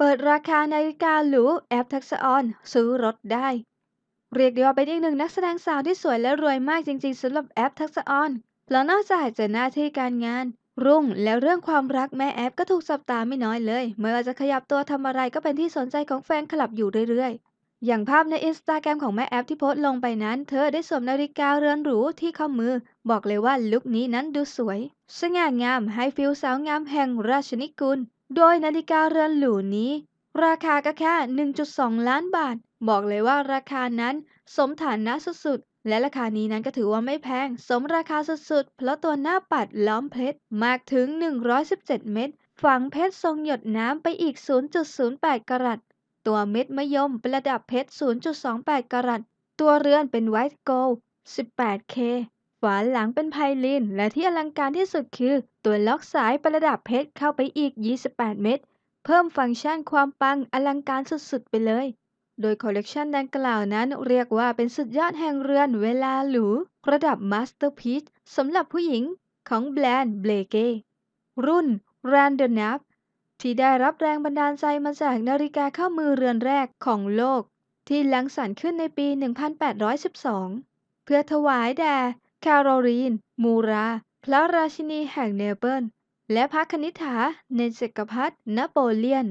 เปิดราคานาฬิกาหรูแอปทักษออนซื้อรถได้ เรียกได้ว่าเป็นอีกหนึ่งนักแสดงสาวที่สวยและรวยมากจริงๆสำหรับแอปทักษออนเพราะนอกจากจะหน้าที่การงาน รุ่งแล้วเรื่องความรักแม่แอปก็ถูกจับตาไม่น้อยเลยเมื่อจะขยับตัวทำอะไรก็เป็นที่สนใจของแฟนคลับอยู่เรื่อยๆ อย่างภาพในอินสตาแกรมของแม่แอปที่โพสต์ลงไปนั้น เธอได้สวมนาฬิกาเรือนหรูที่ข้อมือ บอกเลยว่าลุคนี้นั้นดูสวย สง่างามให้ฟิลสาวงามแห่งราชนิกุล โดยนาฬิกาเรือนหรูนี้ ราคาก็แค่ 1.2 ล้านบาท บอกเลยว่าราคานั้นสมฐานะสุดๆ และราคานี้นั้นก็ถือว่าไม่แพง สมราคาสุดๆ เพราะตัวหน้าปัดล้อมเพชรมากถึง 117 เม็ดฝังเพชรทรงหยดน้ำไปอีก 0.08 กรัต ตัวเม็ดมะยมประดับเพชร 0.28 กรัต ตัวเรือนเป็นไวท์โกลด์ 18K าหลังเป็นไพลิน และที่อลังการที่สุดคือ ตัวล็อกสายประดับเพชรเข้าไปอีก 28 เม็ดเพิ่มฟังก์ชันความปังอลังการสุดๆ ไปเลย โดยคอลเลกชันดังกล่าวนั้นเรียกว่าเป็นสุดยอดแห่งเรือนเวลาหรูระดับมาสเตอร์พีซสำหรับผู้หญิงของแบรนด์เบลเกรุ่น r a n d o n a p ที่ได้รับแรงบันดาลใจมาจากนาฬิกาข้อมือเรือนแรกของโลก ที่ลังสรรค์ขึ้นในปี 1812 เพื่อถวายแด่ คโรลีน มูรา พระราชินีแห่งเนเปิล และพระคณิษฐาในจักรพรรดินโปเลียน